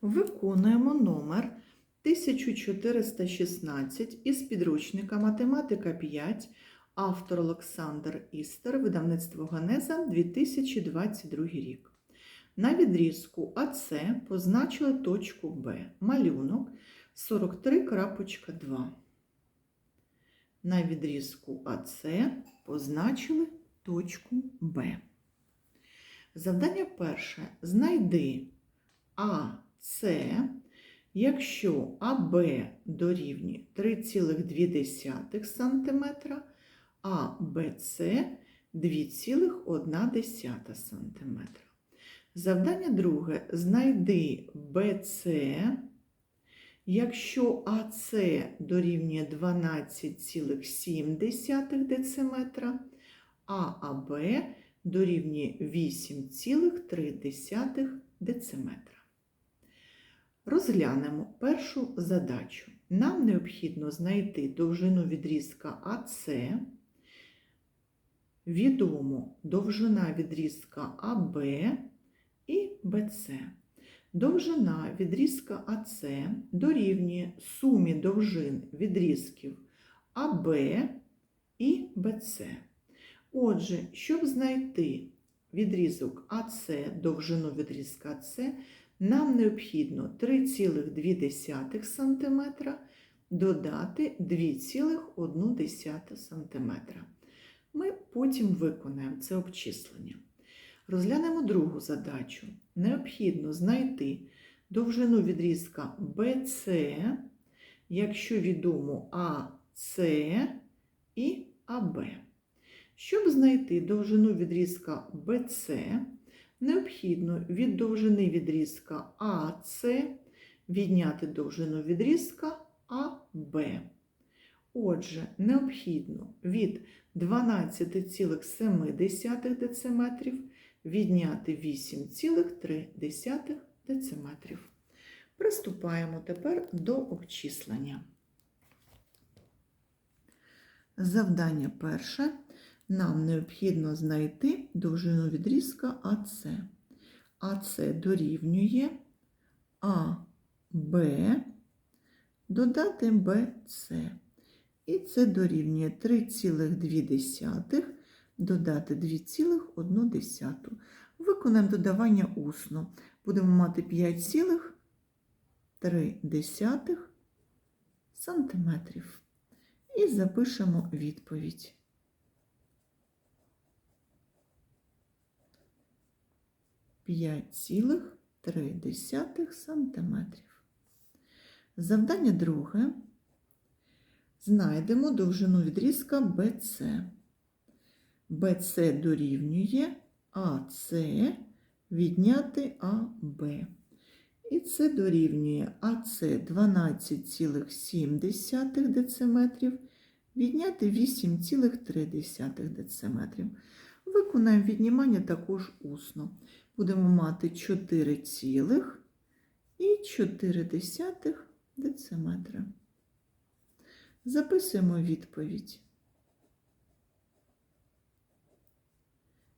Виконуємо номер 1416 із підручника Математика 5, автор Олександр Істер, видавництво Генеза 2022 рік. На відрізку АЦ позначили точку Б. Малюнок 43.2. На відрізку АЦ позначили точку Б. Завдання перше. Знайди АС, якщо АБ дорівнює 3,2 см, а БЦ 2,1 см. Завдання друге. Знайди БЦ, якщо АС дорівнює 12,7 дециметра, а АБ дорівнює 8,3 дециметра. Розглянемо першу задачу. Нам необхідно знайти довжину відрізка АС, відомо довжина відрізка АБ і БЦ. Довжина відрізка АС дорівнює сумі довжин відрізків АБ і БЦ. Отже, щоб знайти відрізок АС, довжину відрізка АС, нам необхідно 3,2 см додати 2,1 см. Ми потім виконаємо це обчислення. Розглянемо другу задачу. Необхідно знайти довжину відрізка BC, якщо відомо АС і АБ. Щоб знайти довжину відрізка BC, необхідно від довжини відрізка АС відняти довжину відрізка АБ. Отже, необхідно від 12,7 дециметрів відняти 8,3 дециметрів. Приступаємо тепер до обчислення. Завдання перше. Нам необхідно знайти довжину відрізка АС. АС дорівнює АБ, додати БЦ. І це дорівнює 3,2 додати 2,1. Виконаємо додавання усно. Будемо мати 5,3 сантиметрів. І запишемо відповідь. 5,3 сантиметрів. Завдання друге. Знайдемо довжину відрізка BC. BC дорівнює АС відняти АБ. І це дорівнює АС 12,7 дециметрів відняти 8,3 дециметрів. Виконаємо віднімання також усно. Будемо мати 4 цілих і 4 дециметра. Записуємо відповідь.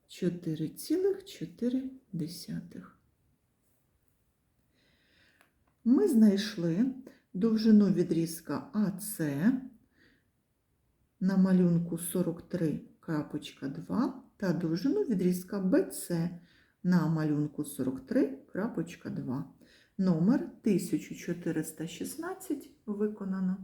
4,4. Ми знайшли довжину відрізка АС на малюнку 43 крапочка 2 та довжину відрізка БЦ на малюнку 43 крапочка 2. Номер 1416 виконано.